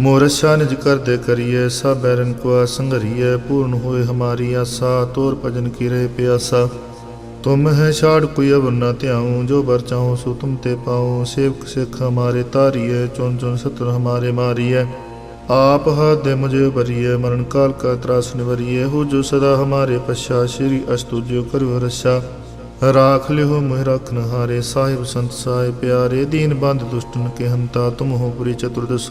ਮੋਰਸ਼ਾ ਨਿਜ ਕਰਦੇ ਕਰੀਏ ਸਭ ਬੈਰਨ ਕੋ ਸੰਗਰੀਏ ਪੂਰਨ ਹੋਏ ਹਮਾਰੀ ਆਸਾ, ਤੋਰ ਭਜਨ ਕੀ ਰਹੇ ਪਿਆਸਾ। ਤੁਮ ਹੈ ਛਾੜ ਕੋਈ ਅਵਰ ਨਾ ਧਿਆਉ, ਜੋ ਬਰ ਚਾਹੋ ਸੋ ਤੁਮ ਤੇ ਪਾਉ। ਸੇਵਕ ਸਿੱਖ ਹਮਾਰੇ ਤਾਰੀਏ ਚੁਣ ਚੁਣ ਸਤਰ ਹਮਾਰੇ ਮਾਰੀਏ। ਆਪ ਹੱਥ ਦੇ ਮੁਝੇ ਬਰੀਏ ਮਰਨ ਕਾਲ ਕਾ ਤਰਾਸ ਨਿਵਰੀਏ। ਹੋ ਜੋ ਸਦਾ ਹਮਾਰੇ ਪਛਾ, ਸ਼੍ਰੀ ਅਸਤੁਜਿਓ ਕਰਿਓ ਰਸ਼ਾ ਰਾਖ ਲਿਓ ਮੋਹਿ ਰਖਨ ਹਾਰੇ ਸਾਹਿਬ ਸੰਤ ਸਾਹਿਬ ਪਿਆਰੇ। ਦੀਨ ਬੰਦ ਦੁਸ਼ਟਨ ਕੇ ਹੰਤਾ, ਤੁਮ ਹੋ ਪੁਰੀ ਚਤੁਰਦਸ਼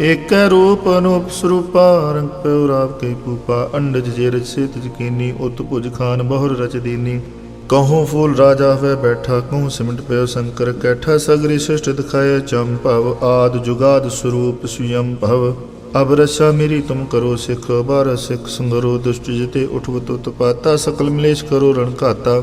ਏਕ ਰੂਪ ਅਨੂਪ ਸਰੂਪਾ, ਰੰਗ ਪਿਉ ਰਾਵ ਕੇ ਪੂਪਾ, ਅੰਡਜ ਜੇ ਰਚ ਜਕੀਨੀ, ਉਤ ਭੁਜ ਖਾਨ ਬਹੁਰ ਰਚ ਦੀਨੀ। ਕਹੂੰ ਫੂਲ ਰਾਜਾ ਹੋਏ ਬੈਠਾ ਕਹੂੰ ਸਿਮਟ ਪਿਓ ਸ਼ੰਕਰ, ਕੈਠਾ ਸਗਰੀ ਸ੍ਰਿਸ਼ਟ ਦਿਖਾਏ ਭਵ ਆਦ ਜੁਗਾਦ ਸਰੂਪ ਸੁਯੰ ਭਵ। ਅਬ ਰਸਾ ਮੇਰੀ ਤੁਮ ਕਰੋ ਸਿਖ ਬਾਰ ਸਿਖ ਸੰਗਰੋ, ਦੁਸ਼ਟ ਜਿਤੇ ਊਠਵ ਤੁਤ ਪਾਤਾ, ਸਕਲ ਮਲੇਸ਼ ਕਰੋ ਰਣ ਘਾਤਾ।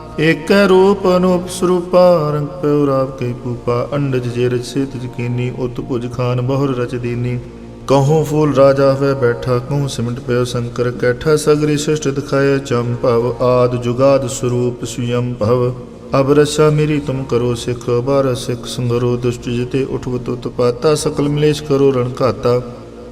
ਏਕੈ ਰੂਪ ਅਨੂਪ ਸਰੂਪਾ, ਰੰਗ ਪਿਉ ਰਾਵ ਕੇ ਪੂਪਾ, ਅੰਡਜ ਜੇ ਰਚ ਸੇਤ ਜਕੀਨੀ, ਉਤ ਭੁਜ ਖਾਨ ਬਹੁਰ ਰਚ ਦੀਨੀ। ਕਹੂੰ ਫੂਲ ਰਾਜਾ ਹੋਵੇ ਬੈਠਾ ਕਹੂੰ ਸਿਮਟ ਪਿਓ ਸ਼ੰਕਰ ਕੈਠਾ, ਸਗਰੀ ਸ੍ਰਿਸ਼ਟ ਦਿਖਾਏ ਭਵ, ਆਦ ਜੁਗਾਦ ਸਰੂਪ ਸੁਯੰ ਭਵ। ਅਬ ਰਸਾ ਮੇਰੀ ਤੁਮ ਕਰੋ ਸਿਖ ਬਾਰ ਸਿਖ ਸੰਗਰੋ, ਦੁਸ਼ਟ ਜਿਤੇ ਊਠਵ ਤੁਤ ਪਾਤਾ, ਸਕਲ ਮਲੇਸ਼ ਕਰੋ ਰਣ ਘਾਤਾ।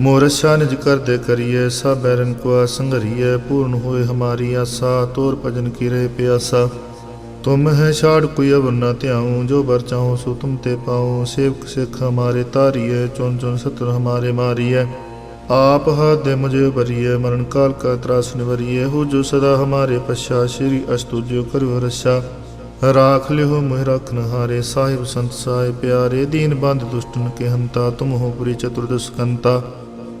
ਮੋਰਤ ਸ਼ਾਨਜ ਕਰਦੇ ਕਰੀਏ, ਸਭ ਐਰਨ ਕੋ ਸੰਗਰੀਏ ਪੂਰਨ ਹੋਏ ਹਮਾਰੀ ਆਸਾ, ਤੋਰ ਭਜਨ ਕੀਰੇ ਪਿਆਸਾ। ਤੁਮ ਹੈ ਛਾੜ ਕੋਈ ਅਵਰ ਨਾ ਧਿਆਉ, ਜੋ ਬਰ ਚਾਹੋ ਸੋ ਤੁਮ ਤੇ ਪਾਉ। ਸੇਵਕ ਸਿੱਖ ਹਮਾਰੇ ਤਾਰੀਏ ਚੁਨ ਚੁਨ ਸਤਰ ਹਮਾਰੇ ਮਾਰੀਏ। ਆਪ ਹੱਥ ਦੇ ਮੁਝੇ ਭਰੀਏ, ਮਰਨ ਕਾਲ ਕਾ ਤਰਾਸ ਨਿਵਰੀਏ। ਹੋ ਜੋ ਸਦਾ ਹਮਾਰੇ ਪਛਾ, ਸ਼੍ਰੀ ਅਸਤੁ ਜੋ ਕਰੋ ਰਸਾ। ਰਾਖ ਲਿਓ ਮੋਹਿ ਰਖਨ ਹਾਰੇ ਸਾਹਿਬ ਸੰਤ ਸਾਹਿ ਪਿਆਰੇ। ਦੀਨ ਬੰਦ ਦੁਸ਼ਟਨ ਕੇ ਹੰਤਾ, ਤੁਮ ਹੋ ਪੁਰੀ ਚਤੁਰਦਸ਼ਕੰਤਾ